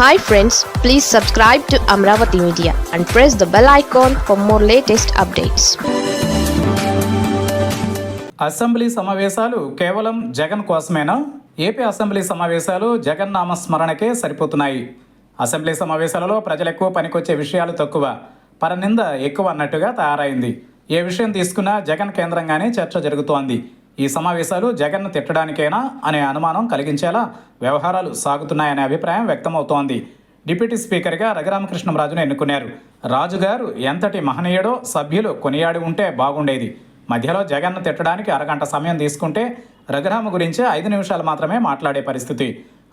Hi friends please subscribe to Amaravati media and press the bell icon for more latest updates assembly సమావేశాలు కేవలం Jagan కోసమేనా? AP assembly సమావేశాలు Jagan నామస్మరణకే సరిపోతున్నాయి. Assembly సమావేశాలలో ప్రజలు ఎక్కువ పనికొచ్చే విషయాలు తక్కువ. పరనింద ఎక్కువ అన్నట్టుగా తయారైంది. ఏ విషయం తీసుకున్నా జగన్ కేంద్రంగానే చర్చ జరుగుతోంది. ఈ సమావేశాలు జగన్ను తిట్టడానికేనా అనే అనుమానం కలిగించేలా వ్యవహారాలు సాగుతున్నాయనే అభిప్రాయం వ్యక్తమవుతోంది. డిప్యూటీ స్పీకర్గా రఘురామకృష్ణరాజును ఎన్నుకున్నారు. రాజుగారు ఎంతటి మహనీయుడో సభ్యులు కొనియాడి ఉంటే బాగుండేది. మధ్యలో జగన్ను తిట్టడానికి అరగంట సమయం తీసుకుంటే రఘురామ గురించి ఐదు నిమిషాలు మాత్రమే మాట్లాడే పరిస్థితి.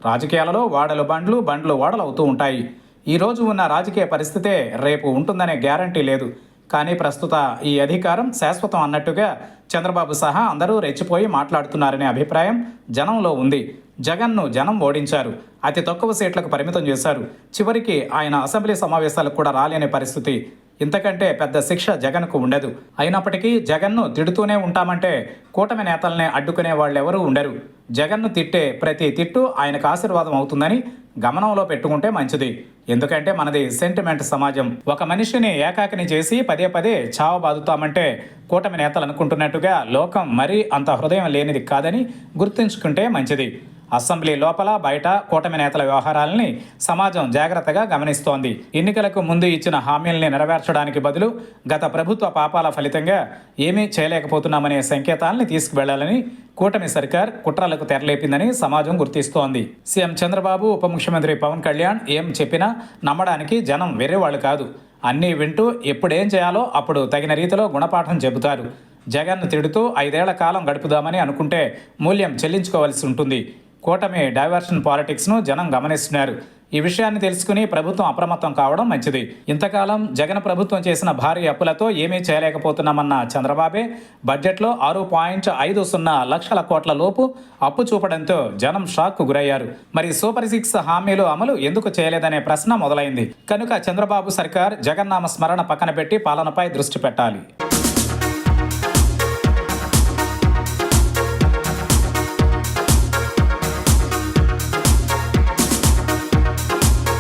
రాజకీయాలలో వాడలు బండ్లు బండ్లు వాడలు అవుతూ ఉంటాయి. ఈ రోజు ఉన్న రాజకీయ పరిస్థితే రేపు ఉంటుందనే గ్యారంటీ లేదు. కానీ ప్రస్తుత ఈ అధికారం శాశ్వతం అన్నట్టుగా చంద్రబాబు సహా అందరూ రెచ్చిపోయి మాట్లాడుతున్నారనే అభిప్రాయం జనంలో ఉంది. జగన్ను జనం ఓడించారు. అతి తక్కువ సీట్లకు పరిమితం చేశారు. చివరికి ఆయన అసెంబ్లీ సమావేశాలకు కూడా రాలేని పరిస్థితి. ఇంతకంటే పెద్ద శిక్ష జగన్కు ఉండదు. అయినప్పటికీ జగన్ను తిడుతూనే ఉంటామంటే కూటమి నేతల్ని అడ్డుకునే వాళ్ళెవరూ ఉండరు. జగన్ను తిట్టే ప్రతి తిట్టు ఆయనకు ఆశీర్వాదం అవుతుందని గమనంలో పెట్టుకుంటే మంచిది. ఎందుకంటే మనది సెంటిమెంట్ సమాజం. ఒక మనిషిని ఏకాకిని చేసి పదే పదే చావబాదుతామంటే కూటమి నేతలు అనుకుంటున్నట్టుగా లోకం మరీ అంత హృదయం లేనిది కాదని గుర్తుంచుకుంటే మంచిది. అసెంబ్లీ లోపల బయట కూటమి నేతల వ్యవహారాలని సమాజం జాగ్రత్తగా గమనిస్తోంది. ఎన్నికలకు ముందు ఇచ్చిన హామీల్ని నెరవేర్చడానికి బదులు గత ప్రభుత్వ పాపాల ఫలితంగా ఏమీ చేయలేకపోతున్నామనే సంకేతాలని తీసుకువెళ్ళాలని కూటమి సర్కార్ కుట్రలకు తెరలేపిందని సమాజం గుర్తిస్తోంది. సీఎం చంద్రబాబు ఉప ముఖ్యమంత్రి పవన్ కళ్యాణ్ ఏం చెప్పినా నమ్మడానికి జనం వేరేవాళ్ళు కాదు. అన్నీ వింటూ ఎప్పుడేం చేయాలో అప్పుడు తగిన రీతిలో గుణపాఠం చెబుతారు. జగన్ను తిడుతూ ఐదేళ్ళ కాలం గడుపుదామని అనుకుంటే మూల్యం చెల్లించుకోవాల్సి ఉంటుంది. కూటమి డైవర్షన్ పాలిటిక్స్ను జనం గమనిస్తున్నారు. ఈ విషయాన్ని తెలుసుకుని ప్రభుత్వం అప్రమత్తం కావడం మంచిది. ఇంతకాలం జగన్ ప్రభుత్వం చేసిన భారీ అప్పులతో ఏమీ చేయలేకపోతున్నామన్న చంద్రబాబే బడ్జెట్లో ఆరు పాయింట్ ఐదు సున్నా లక్షల కోట్ల లోపు అప్పు చూపడంతో జనం షాక్కు గురయ్యారు. మరి సూపర్ సిక్స్ హామీలు అమలు ఎందుకు చేయలేదనే ప్రశ్న మొదలైంది. కనుక చంద్రబాబు సర్కార్ జగన్నామ స్మరణ పక్కన పెట్టి పాలనపై దృష్టి పెట్టాలి.